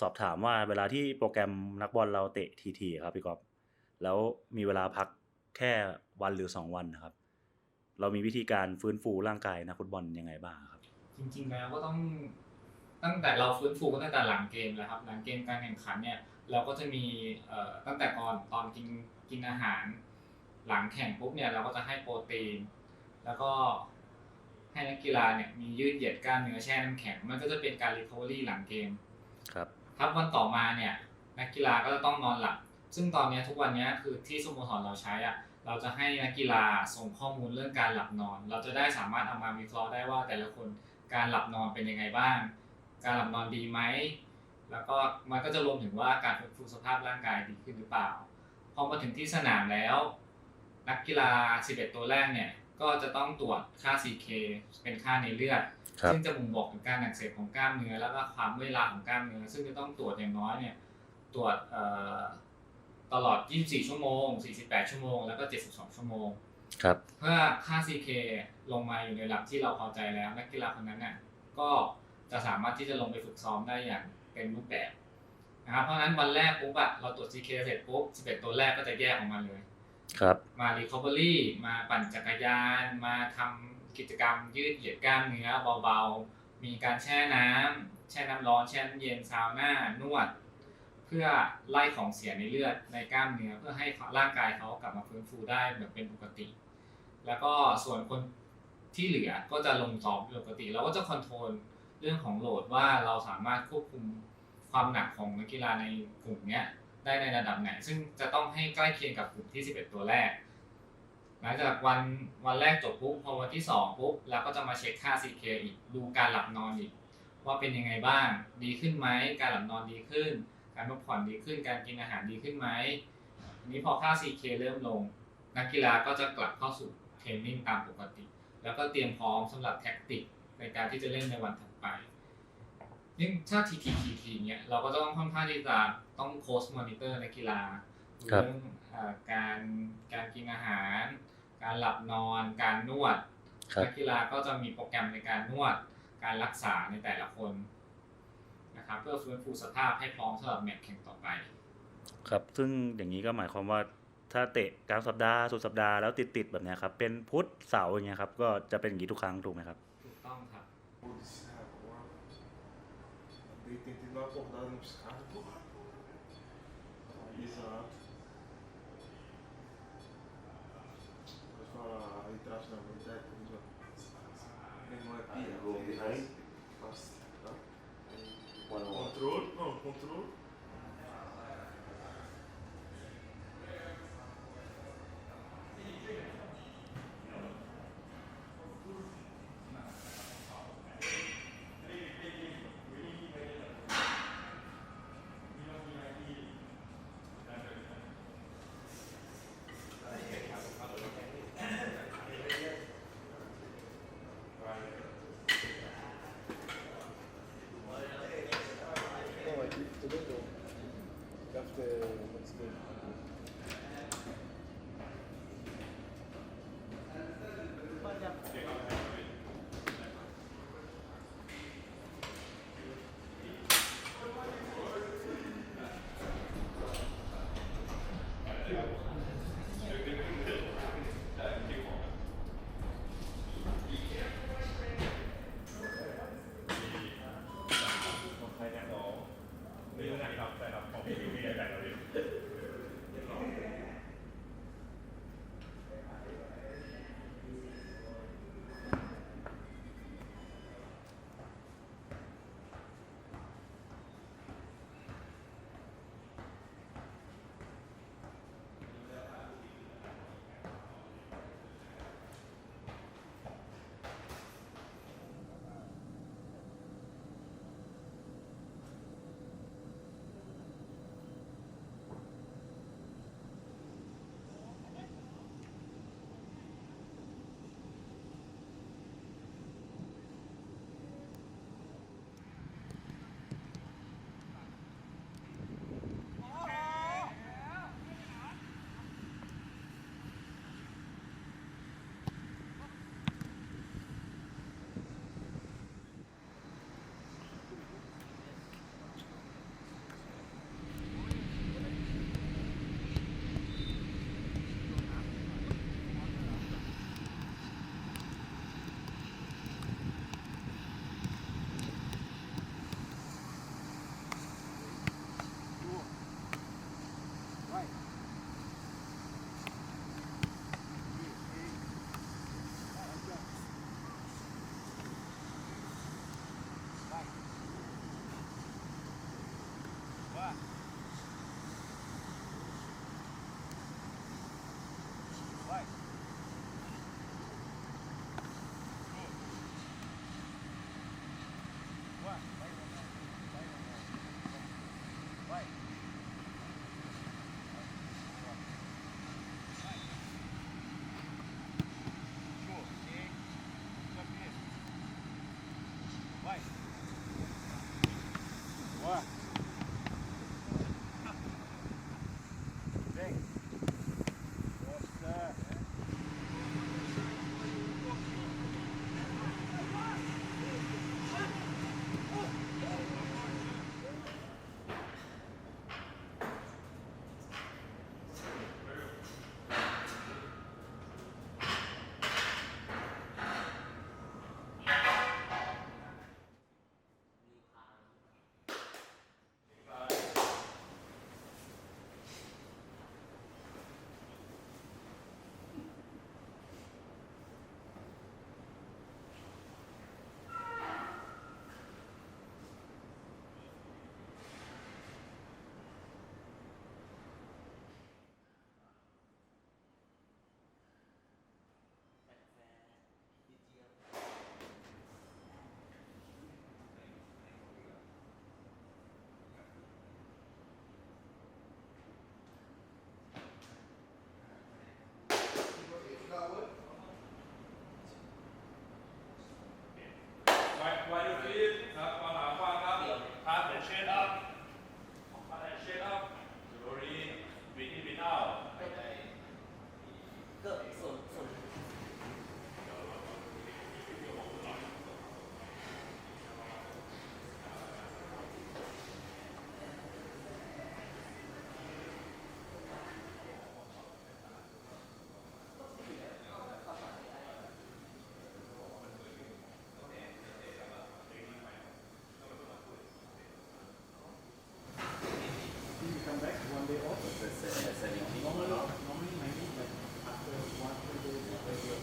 สอบถามว่าเวลาที่โปรแกรมนักบอลเราเตะทีๆครับพี่กอฟแล้วมีเวลาพักแค่วันหรือสองวันนะครับ เรามีวิธีการฟื้นฟูร่างกายนักฟุตบอลยังไงบ้างครับ จริงๆแล้วก็ต้องตั้งแต่เราฟื้นฟูก็ตั้งแต่หลังเกมแล้วครับ หลังเกมการแข่งขันเนี่ยเราก็จะมีเอ่อตั้งแต่ก่อนตอนกินกินอาหาร หลังแข่งปุ๊บเนี่ยเราก็จะให้โปรตีน แล้วก็ให้นักกีฬาเนี่ยมียืดเหยียดกล้ามเนื้อแช่น้ำแข็ง มันก็จะเป็นการรีค o เวอรี่หลังเกมครับ ครับวันต่อมาเนี่ยนักกีฬาก็จะต้องนอนหลับ ซึ่งตอนนี้ทุกวันนี้คือที่สโมสรเราใช้อะเราจะให้นักกีฬาส่งข้อมูลเรื่องการหลับนอน เราจะได้สามารถเอามาวิเคราะห์ได้ว่าแต่ละคนการหลับนอนเป็นยังไงบ้าง การหลับนอนดีไหม แล้วก็มันก็จะรวมถึงว่าการฟื้นฟูสภาพร่างกายดีขึ้นหรือเปล่า พอมาถึงที่สนามแล้ว นักกีฬา 11 ตัวแรกเนี่ย ก็จะต้องตรวจค่า CK เป็นค่าในเลือดครับซึ่งจะบ่งบอกถึงการอักเสบของกล้ามเนื้อ แล้วก็ความเมื่อยล้าของกล้ามเนื้อ ซึ่งจะต้องตรวจอย่างน้อยเนี่ยตรวจเอ่อตลอด 24 ชั่วโมง 48 ชั่วโมง แล้วก็ 72 ชั่วโมงครับเพื่อค่า CK ลงมาอยู่ในระดับที่เราพอใจแล้ว นักกีฬาคนนั้นน่ะก็จะสามารถที่จะลงไปฝึกซ้อมได้อย่างเต็มรูปแบบนะครับเพราะฉะนั้นวันแรกปุ๊บอะเราตรวจ CK เสร็จปุ๊บ 11 ตัวแรกก็จะแยกออกมาเลย ครับ มา recovery มาปั่นจักรยาน มาทำกิจกรรมยืดเหยียดกล้ามเนื้อเบาๆ มีการแช่น้ำแช่น้ำร้อนแช่น้ำเย็นซาวน่านวด เพื่อไล่ของเสียในเลือดในกล้ามเนื้อเพื่อให้ร่างกายเขากลับมาฟื้นฟูได้แบบเป็นปกติ แล้วก็ส่วนคนที่เหลือก็จะลงซ้อมเป็นปกติเราก็จะคอนโทรลเรื่องของโหลดว่าเราสามารถควบคุมความหนักของนักกีฬาในกลุ่มเนี้ย ได้ในระดับไหน ซึ่งจะต้องให้ใกล้เคียงกับกลุ่มที่ 11 ตัวแรก หลังจากวันวันแรกจบปุ๊บพอวันที่สองปุ๊บเราก็จะมาเช็คค่า CK อีกดูการหลับนอนอีก ว่าเป็นยังไงบ้าง ดีขึ้นไหม การหลับนอนดีขึ้น การพักผ่อนดีขึ้น การกินอาหารดีขึ้นไหมอันนี้พอค่า CK เริ่มลง นักกีฬาก็จะกลับเข้าสู่เทรนนิ่งตามปกติ แล้วก็เตรียมพร้อมสำหรับแท็กติกในการที่จะเล่นในวันถัดไป ยิ่งถ้า TTTT เนี่ยเราก็ต้องค่อนข้างที่จะต้องโค้ชมอนิเตอร์นักกีฬาดูครับเรื่องเอ่อการการกินอาหาร การหลับนอนการนวดครับนักกีฬาก็จะมีโปรแกรมในการนวด การรักษาในแต่ละคนนะครับเพื่อฟื้นฟูสภาพให้พร้อมสำหรับแมตช์แข่งต่อไป ครับซึ่งอย่างนี้ก็หมายความว่าถ้าเตะกลางสัปดาห์สุดสัปดาห์แล้วติดๆแบบเนี้ยครับเป็นพุธเสาร์อย่างเงี้ยครับก็จะเป็นอย่างนี้ทุกครั้งถูกไหมครับถูกต้องครับ policial agora. ter, tem tido acordada nos caras. Exato. Pode falar ali atrás da verdade. Não é piada. Aí, tá? Controle? Não, controle. Aquário Vivo, Aquário back, one day off. That's, that's. Normally, normally maybe, like after one, two days, after